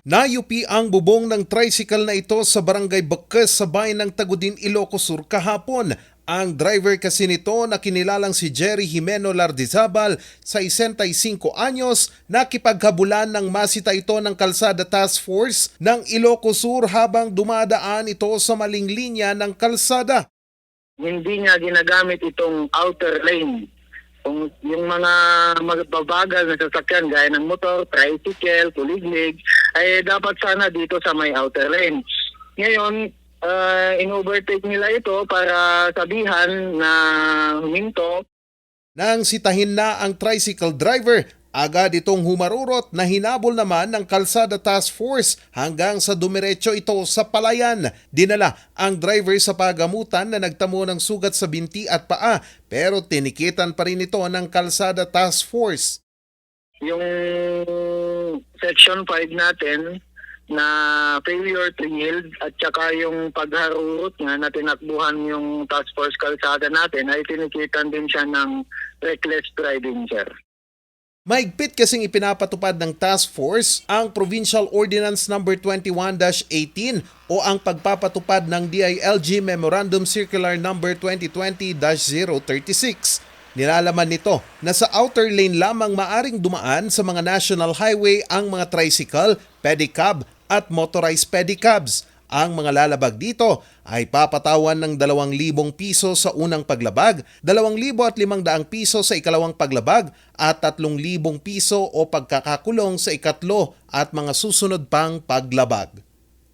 Nayupi ang bubong ng tricycle na ito sa barangay Bakas sa bayan ng Tagudin, Ilocos Sur kahapon. Ang driver kasi nito na kinilalang si Jerry Jimeno Lardizabal sa 65 anyos nakipaghabulan ng masita ito ng Kalsada Task Force ng Ilocos Sur habang dumadaan ito sa maling linya ng kalsada. hindi niya ginagamit itong outer lane. Kung yung mga magbabagal na sasakyan gaya ng motor, tricycle, tuliglig, ay dapat sana dito sa may outer lane. Ngayon, uh, in-overtake nila ito para sabihan na huminto Nang sitahin na ang tricycle driver, agad itong humarurot na hinabol naman ng Kalsada Task Force hanggang sa dumiretso ito sa palayan. Dinala ang driver sa pagamutan na nagtamo ng sugat sa binti at paa pero tinikitan pa rin ito ng Kalsada Task Force. yung section 5 natin na failure to yield at saka yung pagharurot nga na tinakbuhan yung task force kalsada natin ay tinikitan din siya ng reckless driving, sir. Maigpit kasing ipinapatupad ng task force ang Provincial Ordinance No. 21-18 o ang pagpapatupad ng DILG Memorandum Circular No. 2020-036. Nilalaman nito na sa outer lane lamang maaring dumaan sa mga national highway ang mga tricycle, pedicab at motorized pedicabs. Ang mga lalabag dito ay papatawan ng 2,000 piso sa unang paglabag, 2,500 piso sa ikalawang paglabag at 3,000 piso o pagkakakulong sa ikatlo at mga susunod pang paglabag.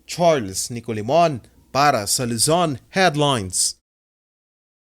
Charles Nicolimon para sa Luzon Headlines.